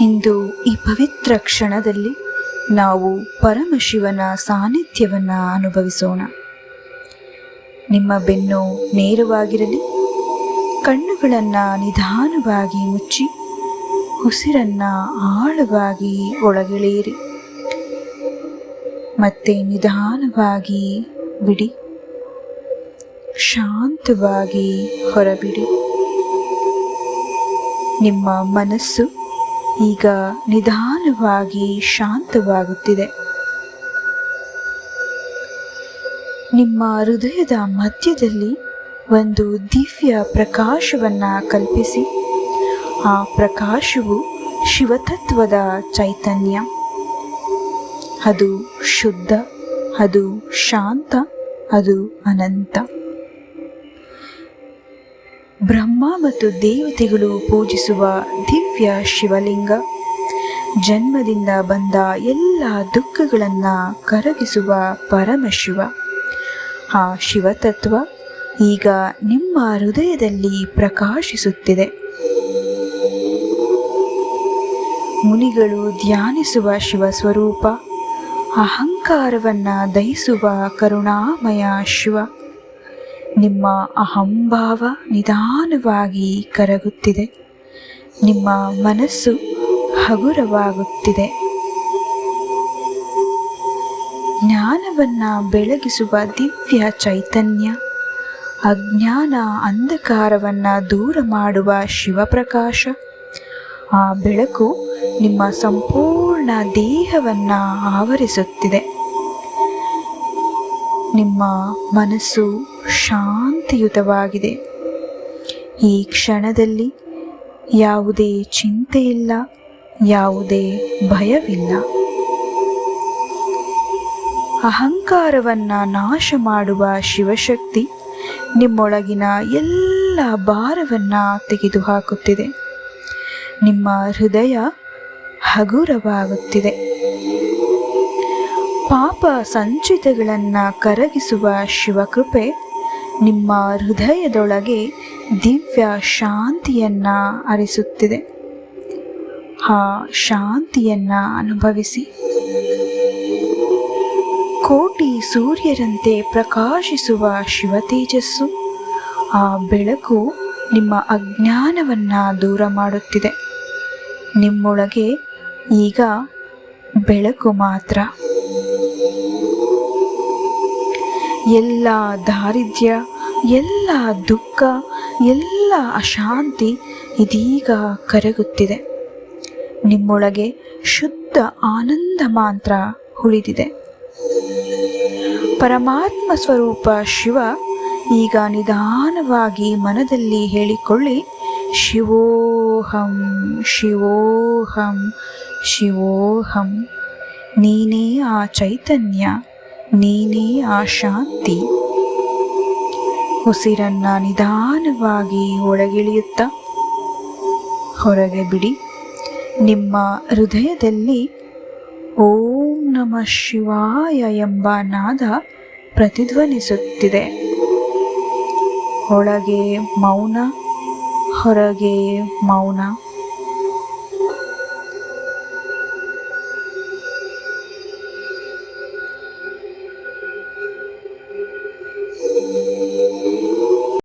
ಇಂದು ಈ ಪವಿತ್ರ ಕ್ಷಣದಲ್ಲಿ ನಾವು ಪರಮಶಿವನ ಸಾನ್ನಿಧ್ಯವನ್ನು ಅನುಭವಿಸೋಣ. ನಿಮ್ಮ ಬೆನ್ನು ನೇರವಾಗಿರಲಿ, ಕಣ್ಣುಗಳನ್ನು ನಿಧಾನವಾಗಿ ಮುಚ್ಚಿ, ಉಸಿರನ್ನ ಆಳವಾಗಿ ಒಳಗೆಳೆಯಿರಿ. ಮತ್ತೆ ನಿಧಾನವಾಗಿ ಬಿಡಿ. ಶಾಂತವಾಗಿ ಹೊರಬಿಡಿ. ನಿಮ್ಮ ಮನಸ್ಸು ಈಗ ನಿಧಾನವಾಗಿ ಶಾಂತವಾಗುತ್ತಿದೆ. ನಿಮ್ಮ ಹೃದಯದ ಮಧ್ಯದಲ್ಲಿ ಒಂದು ದಿವ್ಯ ಪ್ರಕಾಶವನ್ನು ಕಲ್ಪಿಸಿ. ಆ ಪ್ರಕಾಶವು ಶಿವತತ್ವದ ಚೈತನ್ಯ. ಅದು ಶುದ್ಧ, ಅದು ಶಾಂತ, ಅದು ಅನಂತ. ಬ್ರಹ್ಮ ಮತ್ತು ದೇವತೆಗಳು ಪೂಜಿಸುವ ದಿವ್ಯ ಶಿವಲಿಂಗ. ಜನ್ಮದಿಂದ ಬಂದ ಎಲ್ಲ ದುಃಖಗಳನ್ನು ಕರಗಿಸುವ ಪರಮಶಿವ ಆ ಶಿವತತ್ವ ಈಗ ನಿಮ್ಮ ಹೃದಯದಲ್ಲಿ ಪ್ರಕಾಶಿಸುತ್ತಿದೆ. ಮುನಿಗಳು ಧ್ಯಾನಿಸುವ ಶಿವ ಸ್ವರೂಪ ಅಹಂಕಾರವನ್ನು ದಹಿಸುವ ಕರುಣಾಮಯ ಶಿವ. ನಿಮ್ಮ ಅಹಂಭಾವ ನಿಧಾನವಾಗಿ ಕರಗುತ್ತಿದೆ. ನಿಮ್ಮ ಮನಸ್ಸು ಹಗುರವಾಗುತ್ತಿದೆ. ಜ್ಞಾನವನ್ನು ಬೆಳಗಿಸುವ ದಿವ್ಯ ಚೈತನ್ಯ, ಅಜ್ಞಾನ ಅಂಧಕಾರವನ್ನು ದೂರ ಮಾಡುವ ಶಿವಪ್ರಕಾಶ, ಆ ಬೆಳಕು ನಿಮ್ಮ ಸಂಪೂರ್ಣ ದೇಹವನ್ನು ಆವರಿಸುತ್ತಿದೆ. ನಿಮ್ಮ ಮನಸ್ಸು ಶಾಂತಿಯುತವಾಗಿದೆ. ಈ ಕ್ಷಣದಲ್ಲಿ ಯಾವುದೇ ಚಿಂತೆ ಇಲ್ಲ, ಯಾವುದೇ ಭಯವಿಲ್ಲ. ಅಹಂಕಾರವನ್ನು ನಾಶ ಮಾಡುವ ಶಿವಶಕ್ತಿ ನಿಮ್ಮೊಳಗಿನ ಎಲ್ಲ ಭಾರವನ್ನು ತೆಗೆದುಹಾಕುತ್ತಿದೆ. ನಿಮ್ಮ ಹೃದಯ ಹಗುರವಾಗುತ್ತಿದೆ. ಪಾಪ ಸಂಚಿತಗಳನ್ನು ಕರಗಿಸುವ ಶಿವಕೃಪೆ ನಿಮ್ಮ ಹೃದಯದೊಳಗೆ ದಿವ್ಯ ಶಾಂತಿಯನ್ನು ಅರಿಸುತ್ತಿದೆ. ಆ ಶಾಂತಿಯನ್ನು ಅನುಭವಿಸಿ. ಕೋಟಿ ಸೂರ್ಯರಂತೆ ಪ್ರಕಾಶಿಸುವ ಶಿವತೇಜಸ್ಸು ಆ ಬೆಳಕು ನಿಮ್ಮ ಅಜ್ಞಾನವನ್ನು ದೂರ ಮಾಡುತ್ತಿದೆ. ನಿಮ್ಮೊಳಗೆ ಈಗ ಬೆಳಕು ಮಾತ್ರ. ಎಲ್ಲ ದಾರಿದ್ರ್ಯ, ಎಲ್ಲ ದುಃಖ, ಎಲ್ಲ ಅಶಾಂತಿ ಇದೀಗ ಕರಗುತ್ತಿದೆ. ನಿಮ್ಮೊಳಗೆ ಶುದ್ಧ ಆನಂದ ಮಾತ್ರ ಉಳಿದಿದೆ. ಪರಮಾತ್ಮ ಸ್ವರೂಪ ಶಿವ ಈಗ ನಿಧಾನವಾಗಿ ಮನದಲ್ಲಿ ಹೇಳಿಕೊಳ್ಳಿ, ಶಿವೋಹಂ ಶಿವೋಹಂ ಶಿವೋಹಂ. ನೀನೇ ಆ ಚೈತನ್ಯ, ನೀನೇ ಆ ಶಾಂತಿ. ಉಸಿರನ್ನ ನಿಧಾನವಾಗಿ ಒಳಗಿಳಿಯುತ್ತಾ ಹೊರಗೆ ಬಿಡಿ. ನಿಮ್ಮ ಹೃದಯದಲ್ಲಿ ಓಂ ನಮ ಶಿವಾಯ ಎಂಬ ನಾದ ಪ್ರತಿಧ್ವನಿಸುತ್ತಿದೆ. ಒಳಗೆ ಮೌನ, ಹೊರಗೆ ಮೌನ.